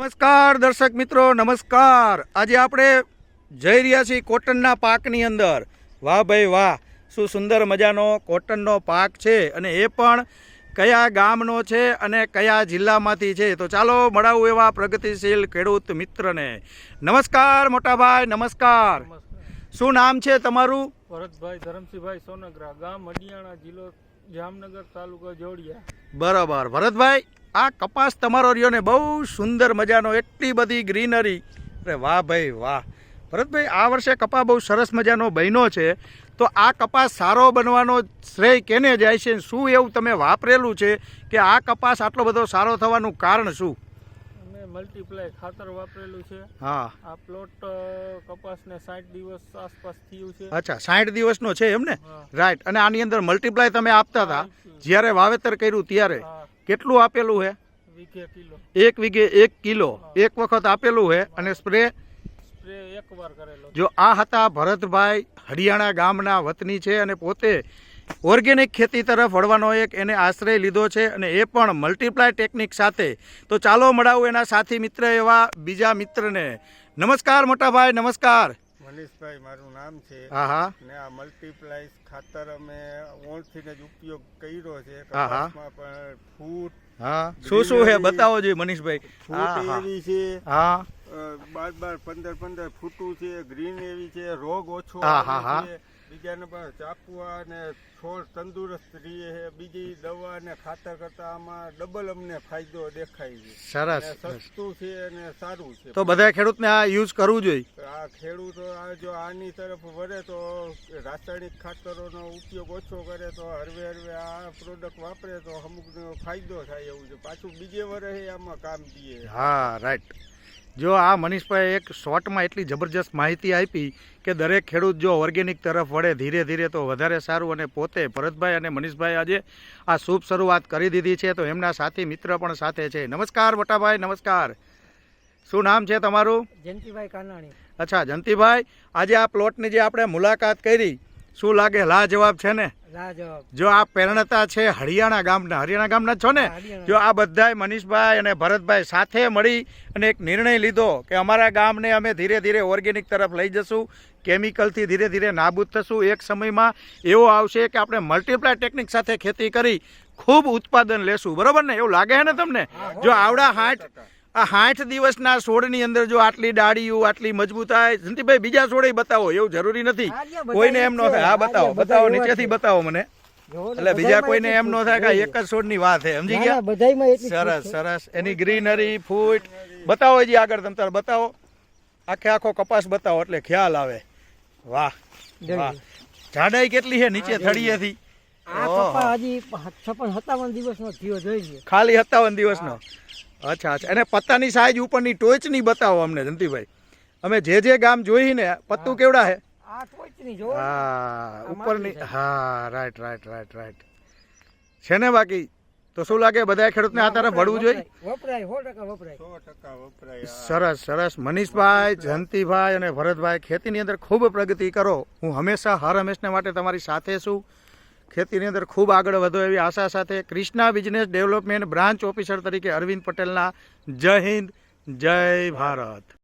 નમસ્કાર દર્શક મિત્રો નમસ્કાર. આજે આપણે જઈ રહ્યા છીએ કોટનના પાકની અંદર. વાહ ભાઈ વાહ શું સુંદર મજાનો કોટનનો પાક છે અને એ પણ કયા ગામનો છે અને કયા જિલ્લામાંથી છે? તો ચાલો મળાવું એવા પ્રગતિશીલ ખેડૂત મિત્રને. નમસ્કાર મોટાભાઈ નમસ્કાર. શું નામ છે તમારું? ભરતભાઈ ધરમસિંહભાઈ સોનગરા ગામ હડિયાણા જિલ્લો જામનગર તાલુકો જોડિયા. બરાબર. ભરતભાઈ, આ કપાસ તમારો રહ્યો ને બહુ સુંદર મજાનો, એટલી બધી ગ્રીનરી. અરે વાહ ભાઈ વાહ. ભરતભાઈ, આ વર્ષે કપા બહુ સરસ મજાનો બન્યો છે. તો આ કપાસ સારો બનવાનો શ્રેય કેને જાય છે? શું એવું તમે વાપરેલું છે કે આ કપાસ આટલો બધો સારો થવાનું કારણ શું? મલ્ટીપ્લાય ખાતર વાપરેલું છે. હા. આ પ્લોટ કપાસને સાઠ દિવસ આસપાસ થયું છે. અચ્છા સાઠ દિવસનો છે એમ ને? રાઈટ અને આની અંદર મલ્ટીપ્લાય તમે આપતા હતા. જ્યારે વાવેતર કર્યું ત્યારે. કેટલું આપેલું વીઘે કિલો. એક વીઘે એક કિલો. એક વખત આપેલું છે અને સ્પ્રે સ્પ્રે એક કરેલો. જો આ હતા ભરતભાઈ હરિયાણા ગામના વતની છે અને પોતે ઓર્ગેનિક ખેતી તરફ વળવાનો એક એને આશ્રય લીધો છે અને એ પણ મલ્ટીપ્લાય ટેકનિક સાથે. તો ચાલો મળાવું એના સાથી મિત્ર એવા બીજા મિત્રને. નમસ્કાર મોટાભાઈ નમસ્કાર. મનીષભાઈ મારું નામ છે. હા હા ને આ મલ્ટીપ્લાય ખાતર અમે ઓળથીને જ ઉપયોગ કર્યો છે. હા, હા. કપાસમાં પણ ફૂટ હા. શું શું છે બતાવો જોઈએ મનીષભાઈ. ફૂટ એવી છે. હા. બાર બાર પંદર પંદર ફૂટું છે ગ્રીન એવી છે રોગ ઓછો. છે. બીજાને પણ ચાપવા ને છોડ તંદુરસ્ત રહીએ છે. બીજી દવા ને ખાતર કરતા આમાં ડબલ અમને ફાયદો દેખાય છે. સરસ સસ્તું છે અને સારું છે. તો બધા ખેડૂતને આ યુઝ કરવું જોઈએ? આ ખેડૂતો આ જો આની તરફ વળે તો રાસાયણિક ખાતરોનો ઉપયોગ ઓછો કરે તો હરવે હરવે આ પ્રોડક્ટ વાપરે તો અમુક ફાયદો થાય એવું છે. પાછું બીજે વર્ષે આમાં કામ દીએ. હા રાઈટ જો આ મનીષભાઈ એક શોર્ટમાં એટલી જબરજસ્ત માહિતી આપી કે દરેક ખેડૂત જો ઓર્ગેનિક તરફ વળે ધીરે ધીરે તો વધારે સારું અને પોતે ભરતભાઈ અને મનીષભાઈ આજે આ શુભ શરૂઆત કરી દીધી છે. તો એમના સાથી મિત્ર પણ સાથે છે. નમસ્કાર વટાભાઈ નમસ્કાર. શું નામ છે તમારું? જયંતિભાઈ કાનાણી. અચ્છા જંતીભાઈ આજે આ પ્લોટની જે આપણે મુલાકાત કરી શું લાગે? લાજવાબ છે ને? જો આ પ્રેરણતા છે હરિયાણા ગામના હરિયાણા ગામના છો ને? જો આ બધાય મનીષભાઈ અને ભરતભાઈ સાથે મળી અને એક નિર્ણય લીધો કે અમારા ગામને અમે ધીરે ધીરે ઓર્ગેનિક તરફ લઈ જશું કેમિકલથી ધીરે ધીરે નાબૂદ થશું. એક સમયમાં એવો આવશે કે આપણે મલ્ટીપ્લાય ટેકનિક સાથે ખેતી કરી ખૂબ ઉત્પાદન લેશું. બરોબર ને? એવું લાગે છે ને તમને? જો આવડા હાઠ આ સાઠ દિવસના છોડની અંદર જો આટલી ડાળીઓ આટલી મજબૂતાઈ જંતીભાઈ બીજા છોડે બતાવો એવું જરૂરી નથી. કોઈને એમ ન થાય. હા બતાવો બતાવો નીચેથી બતાવો મને. એટલે બીજા કોઈને એમ ન થાય કે એક જ છોડની વાત છે સમજી ગયા? સરસ સરસ. એની ગ્રીનરી ફૂટ. બતાવો જી આગળ તમે તાર બતાવો. આખે આખો કપાસ બતાવો એટલે ખ્યાલ આવે. વાહ વાહ. જાડાઈ કેટલી છે નીચે થળીએથી છપ્પન સત્તાવન દિવસનો થયો અચ્છા અચ્છા. અને પત્તાની સાઈઝ ઉપરની ટોચની બતાવો અમને જંતીભાઈ અમે જે જે ગામ જોઈ ને પત્તું કેવડા હે? આ ટોચની જો હા. ઉપરની હા રાઈટ રાઈટ રાઈટ રાઈટ છે ને બાકી? તો શું લાગે બધા ખેડૂતને આ તરફ વળવું જોઈએ. સરસ સરસ. મનીષભાઈ જયંતિભાઈ અને ભરતભાઈ ખેતીની અંદર ખૂબ પ્રગતિ કરો. હું હંમેશા હર હંમેશને માટે તમારી સાથે છું. ખેતીની અંદર ખૂબ આગળ વધો એવી આશા સાથે Krishna business development branch officer તરીકે અરવિંદ પટેલના જય હિન્દ, જય ભારત.